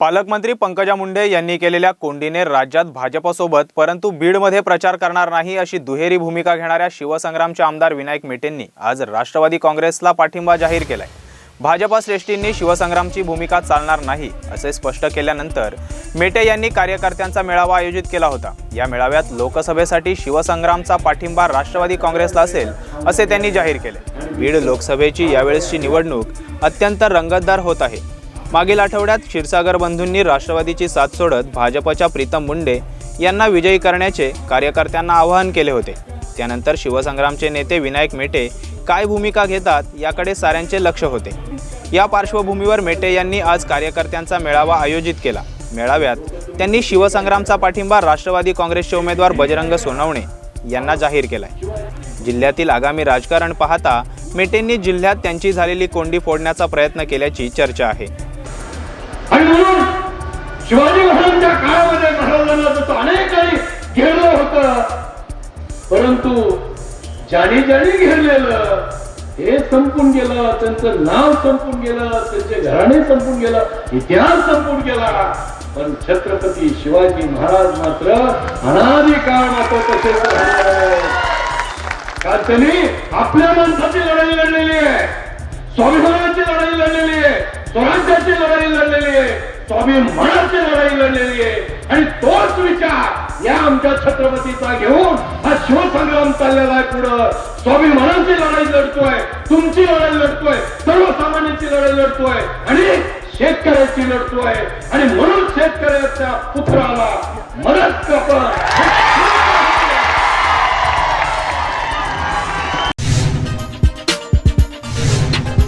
पालकमंत्री पंकजा मुंडे यांनी केलेल्या कोंडीने राज्यात भाजपसोबत परंतु बीडमध्ये प्रचार करणार नाही अशी दुहेरी भूमिका घेणाऱ्या शिवसंग्रामचे आमदार विनायक मेटेंनी आज राष्ट्रवादी काँग्रेसला पाठिंबा जाहीर केलाय. भाजपा श्रेष्ठींनी शिवसंग्रामची भूमिका चालणार नाही असे स्पष्ट केल्यानंतर मेटे यांनी कार्यकर्त्यांचा मेळावा आयोजित केला होता. या मेळाव्यात लोकसभेसाठी शिवसंग्रामचा पाठिंबा राष्ट्रवादी काँग्रेसला असेल असे त्यांनी जाहीर केले. बीड लोकसभेची यावेळेसची निवडणूक अत्यंत रंगतदार होत आहे. मागील आठवड्यात क्षीरसागर बंधूंनी राष्ट्रवादीची साथ सोडत भाजपच्या प्रीतम मुंडे यांना विजयी करण्याचे कार्यकर्त्यांना आवाहन केले होते. त्यानंतर शिवसंग्रामचे नेते विनायक मेटे काय भूमिका घेतात याकडे साऱ्यांचे लक्ष होते. या पार्श्वभूमीवर मेटे यांनी आज कार्यकर्त्यांचा मेळावा आयोजित केला. मेळाव्यात त्यांनी शिवसंग्रामचा पाठिंबा राष्ट्रवादी काँग्रेसचे उमेदवार बजरंग सोनवणे यांना जाहीर केलाय. जिल्ह्यातील आगामी राजकारण पाहता मेटेंनी जिल्ह्यात त्यांची झालेली कोंडी फोडण्याचा प्रयत्न केल्याची चर्चा आहे. आणि म्हणून शिवाजी महाराजांच्या काळामध्ये महाराजांना जसं अनेक काही घेरलं होत परंतु ज्याने ज्याने घेरलेलं हे संपून गेलं त्यांचं नाव संपून गेलं त्यांचे घराणे संपून गेलं इतिहास संपून गेला. पण छत्रपती शिवाजी महाराज मात्र अनादिकाळ मात्र तसेच कारण त्यांनी आपल्या माणसाची लढाई लढलेली आहे. स्वाभिमानाची स्वराज्याची लढाई लढलेली आहे. स्वाभिमानाची लढाई लढलेली आहे. आणि तोच विचार या आमच्या छत्रपतीचा घेऊन हा शिवसंग्राम चाललेला आहे पुढं. स्वाभिमानाची लढाई लढतोय तुमची लढाई लढतोय सर्वसामान्यांची लढाई लढतोय आणि शेतकऱ्याची लढतोय. आणि म्हणून शेतकऱ्याच्या पुत्राला मदत कपड